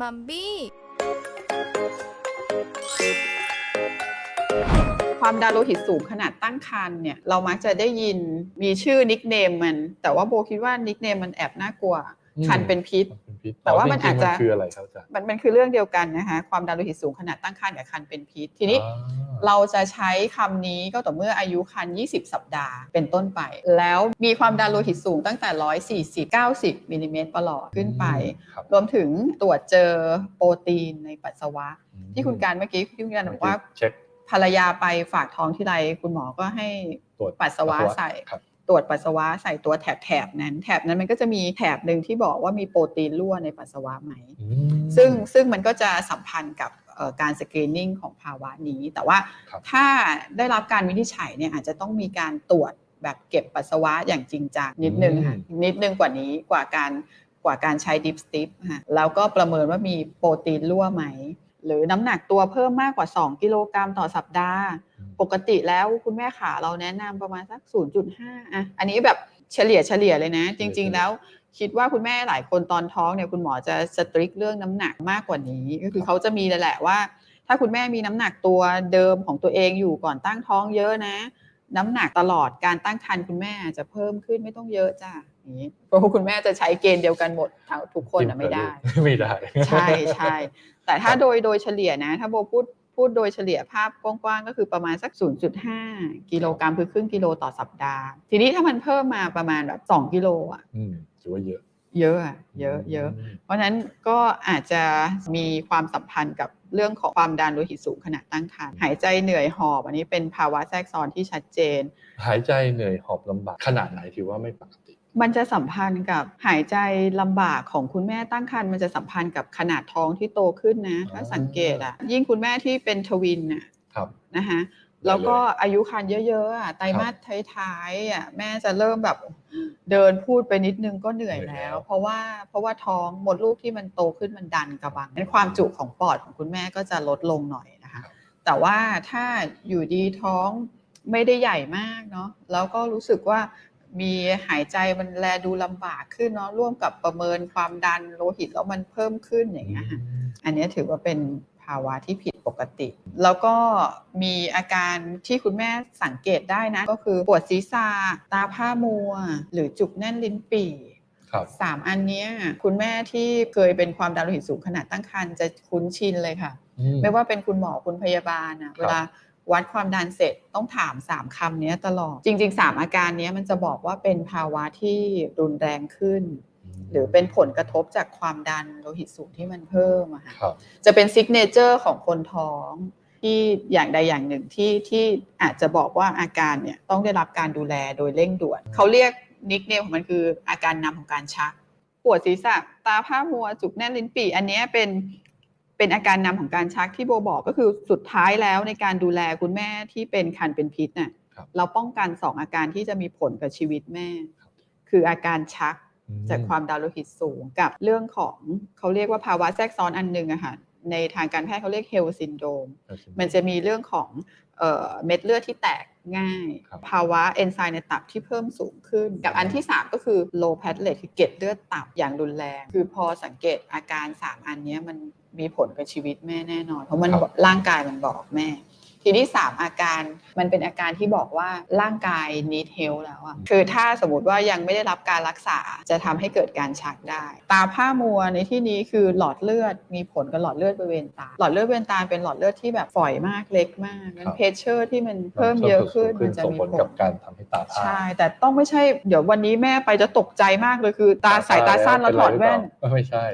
มัมบี้ ความดันโลหิตสูงขนาดตั้งครรภ์เนี่ย เรามักจะได้ยินมีชื่อนิกเนมมัน แต่ว่าโบคิดว่านิกเนมมันแอบน่ากลัว คันเป็นพิษ เป็นพิษแต่ว่ามันจริงๆอาจจะ คืออะไรครับอาจารย์ มันมันคือเรื่องเดียวกันนะคะ ความดันโลหิตสูงขนาดตั้งครรภ์กับคันเป็นพิษ ทีนี้อ่าเราจะใช้คำนี้ก็ต่อเมื่ออายุครรภ์20 สัปดาห์เป็นต้นไป แล้วมีความดันโลหิตสูงตั้งแต่ 140 90มิลลิเมตรประหลอดขึ้นไปครับรวมถึงตรวจเจอโปรตีนในปัสสาวะอืมที่คุณการเมื่อกี้ที่คุณการบอกว่าเช็คภรรยาไปฝากท้องที่ไรคุณหมอก็ให้ตรวจปัสสาวะใส่ครับ ตรวจปัสสาวะใส่ตัวแถบแถบนั้น แถบนั้นมันก็จะมีแถบหนึ่งที่บอกว่ามีโปรตีนรั่วในปัสสาวะไหมอืมซึ่งซึ่งมันก็จะสัมพันธ์กับเอ่อการสกรีนนิ่งของภาวะนี้ แต่ว่าครับถ้าได้รับการวินิจฉัยเนี่ยอาจจะต้องมีการตรวจแบบเก็บปัสสาวะอย่างจริงจังนิดนึงค่ะนิดนึงกว่านี้กว่าการกว่าการใช้ดิฟสติปค่ะแล้วก็ประเมินว่ามีโปรตีนรั่วไหม หรือน้ำหนักตัวเพิ่มมากกว่า 2 กิโลกรัมต่อสัปดาห์ ปกติแล้วคุณแม่ขาเราแนะนำประมาณสัก 0.5อะอันนี้แบบเฉลี่ยเฉลี่ยเลยนะ จริง ๆ แล้วคิดว่าคุณแม่หลายคนตอนท้องเนี่ยคุณหมอจะสตริกเรื่องน้ำหนักมากกว่านี้ก็คือเขาจะมีเลยแหละว่า ถ้าคุณแม่มีน้ำหนักตัวเดิมของตัวเองอยู่ก่อนตั้งท้องเยอะนะ น้ำหนักตลอดการตั้งครรภ์คุณแม่จะเพิ่มขึ้นไม่ต้องเยอะจ้ะอย่างนี้เพราะว่าคุณแม่จะใช้เกณฑ์เดียวกันหมดทั้งทุกคนนะไม่ได้ไม่ได้ ใช่ใช่แต่ถ้าโดยโดยเฉลี่ยนะ ถ้าโบพูดพูดโดยเฉลี่ยภาพกว้างๆก็คือประมาณสัก 0.5 กิโลกรัมคือครึ่งกิโลต่อสัปดาห์ ทีนี้ถ้ามันเพิ่มมาประมาณแบบ 2 กิโลอะอืมถือว่าเยอะ เยอะอะเยอะเยอะมเพราะฉะนั้นก็อาจจะมีความสัมพันธ์กับเรื่องของความดันโลหิตสูงขณะตั้งครรภ์หายใจเหนื่อยหอบ อันนี้เป็นภาวะแทรกซ้อนที่ชัดเจน หายใจเหนื่อยหอบลำบากขนาดไหนถือว่าไม่ปกติ มันจะสัมพันธ์กับหายใจลำบากของคุณแม่ตั้งครรภ์มันจะสัมพันธ์กับขนาดท้องที่โตขึ้นนะถ้าอ่าสังเกตอะยิ่งคุณแม่ที่เป็นทวินน่ะครับนะคะ แล้วก็อายุคันเยอะๆอะไตรมาสท้ายๆอะแม่จะเริ่มแบบเดินพูดไปนิดนึงก็เหนื่อยเหนื่อยแล้แล้ววเพราะว่าเพราะว่าท้องมดลูกที่มันโตขึ้นมันดันกระบังนั้นความจุของปอดของคุณแม่ก็จะลดลงหน่อยนะคะ แต่ว่าถ้าอยู่ดีท้องไม่ได้ใหญ่มากเนาะแล้วก็รู้สึกว่ามีหายใจมันแลดูลำบากขึ้นเนาะร่วมกับประเมินความดันโลหิตแล้วมันเพิ่มขึ้นอย่างเงี้ยค่ะอันนี้ถือว่าเป็น ภาวะที่ผิดปกติ แล้วก็มีอาการที่คุณแม่สังเกตได้นะ ก็คือปวดศีรษะตาผ้ามัว หรือจุกแน่นลิ้นปี่ครับสามอันเนี้ยคุณแม่ที่เคยเป็นความดันโลหิตสูงขนาดตั้งครรภ์จะคุ้นชินเลยค่ะอืไม่ว่าเป็นคุณหมอคุณพยาบาลนะเวลาวัดความดันเสร็จต้องถาม3คำเนี้ยตลอด จริง ๆ 3 อาการเนี้ยมันจะบอกว่าเป็นภาวะที่รุนแรงขึ้น หรือเป็นผลกระทบจากความดันโลหิตสูงที่มันเพิ่มอะค่ะครับจะเป็นซิกเนเจอร์ของคนท้องที่อย่างใดอย่างหนึ่งที่ที่อาจจะบอกว่าอาการเนี่ยต้องได้รับการดูแลโดยเร่งด่วนเขาเรียกนิกเนมของมันคืออาการนำของการชัก ปวดศีรษะตาผ้ามัวจุกแน่นลิ้นปี่อันเนี้ยเป็นเป็นอาการนำของการชักที่โบบอกก็คือสุดท้ายแล้วในการดูแลคุณแม่ที่เป็นคันเป็นพิษน่ะครับเราป้องกันสองอาการที่จะมีผลกับชีวิตแม่ คืออาการชักอืม จากความดันโลหิตสูงกับเรื่องของเขาเรียกว่าภาวะแทรกซ้อนอันหนึ่งอะค่ะในทางการแพทย์เขาเรียกเฮลซินโดมมันจะมีเรื่องของเอ่อเม็ดเลือดที่แตกง่ายครับภาวะเอนไซม์ในตับที่เพิ่มสูงขึ้น กับอันที่ 3 ก็คือ low platelet คือเกล็ดเลือดต่ำอย่างรุนแรง คือพอสังเกตอาการ 3 อันเนี้ยมันมีผลกับชีวิตแม่แน่นอน เพราะมันครับบอกร่างกายมันบอกแม่ ทีนี้3อาการมันเป็นอาการที่บอกว่าร่างกาย need help แล้วอะคือถ้าสมมติว่ายังไม่ได้รับการรักษาจะทำให้เกิดการชักได้ ตาผ้ามัวในที่นี้คือหลอดเลือดมีผลกับหลอดเลือดบริเวณตา หลอดเลือดบริเวณตาเป็นหลอดเลือดที่แบบฝอยมากเล็กมากนั้นเพชเชอร์ที่มันเพิ่มเยอะขึ้นมันจะส่งมีผลผกับลการทำให้ตาผ้าใช่ แต่ต้องไม่ใช่เดี๋ยววันนี้แม่ไปจะตกใจมากเลยคือ ตาสายตาสั้นแล้วถอดแว่นเป็ไรหรือเปล่าไม่ใช่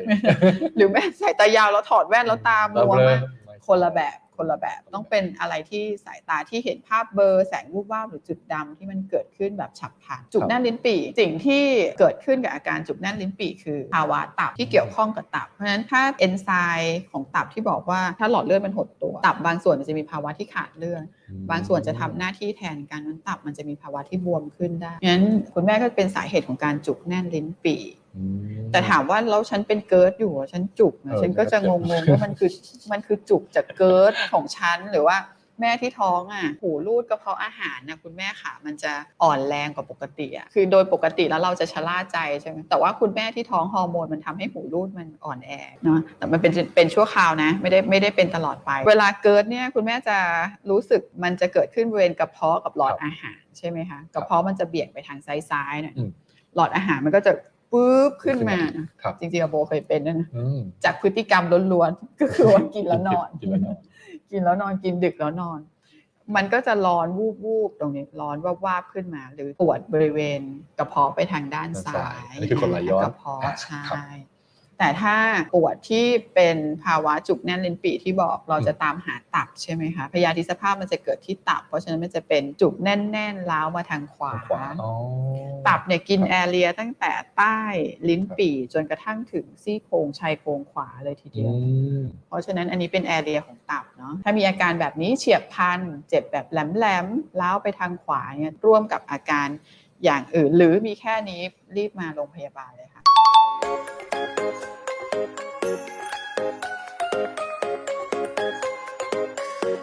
หรือแม่สายตายาวแล้วถอดแว่นแล้วตามัวเบลอมากไม่คนละแบบ คนละแบบ ต้องเป็นอะไรที่สายตาที่เห็นภาพเบลอร์แสงวูบวาบหรือจุดดำที่มันเกิดขึ้นแบบฉับพลันจุกแน่นลิ้นปี่สิ่งที่เกิดขึ้นกับอาการจุกแน่นลิ้นปี่คือภาวะตับที่เกี่ยวข้องกับตับ เพราะฉะนั้นถ้าเอนไซม์ของตับที่บอกว่าถ้าหลอดเลือดมันหดตัว ตับบางส่วนมันจะมีภาวะที่ขาดเลือดบางส่วนจะทำหน้าที่แทนการนั้นตับมันจะมีภาวะที่บวมขึ้นได้งั้นคุณแม่ก็เป็นสาเหตุของการจุกแน่นลิ้นปี่อืม แต่ถามว่าแล้วฉันเป็นเกิร์ดอยู่อะฉันจุกนะเออฉันก็จะงงๆว่ามันคือมันคือจุกจากเกิร์ดของฉันหรือว่าแม่ที่ท้องอะหูรูดกระเพาะอาหารนะคุณแม่ขามันจะอ่อนแรงกว่าปกติอะคือโดยปกติแล้วเราจะชะล่าใจใช่ไหมแต่ว่าคุณแม่ที่ท้องฮอร์โมนมันทำให้หูรูดมันอ่อนแอเนาะแต่มันเป็นเป็นชั่วคราวนะไม่ได้ไม่ได้เป็นตลอดไป เวลาเกิดเนี่ยคุณแม่จะรู้สึกมันจะเกิดขึ้นบริเวณกระเพาะกับหลอดอาหารใช่ไหมคะกระเพาะมันจะเบี่ยงไปทางซ้ายๆหน่อยอืมหลอดอาหารมันก็จะ ปุ๊บขึ้นมานะครับ จริงๆอะโบเคยเป็นด้วยนะ อืมจากพฤติกรรมล้วนๆ ก็คือว่ากินแล้วนอน กินแล้วนอน กินแล้วนอนกินดึกแล้วนอน มันก็จะร้อนวูบวูบๆตรงนี้ร้อนวาบวาบๆขึ้นมา หรือปวดบริเวณกระเพาะไปทางด้านด้านซ้าซ้ายยอันนี้คือกรดไหลย้อนกระเพาะอ่าใช่ครับ แต่ถ้าปวดที่เป็นภาวะจุกแน่นลิ้นปี่ที่บอกเราจะตามหาตับใช่ไหมคะพยาธิสภาพมันจะเกิดที่ตับ เพราะฉะนั้นมันจะเป็นจุกแน่นๆล้าวมาทางขวาทางขวาอ๋อตับเนี่ยกินครับแอเรียตั้งแต่ใต้ลิ้นปี่จนกระทั่งถึงซี่โครงชายโครงขวาเลยทีอืเดียวมเพราะฉะนั้นอันนี้เป็นแอเรียของตับเนาะถ้ามีอาการแบบนี้เฉียบพลันเจ็บแบบแหลมๆล้าวไปทางขวาเนี่ยร่วมกับอาการอย่างอื่นหรือมีแค่นี้รีบมาโรงพยาบาลเลยค่ะ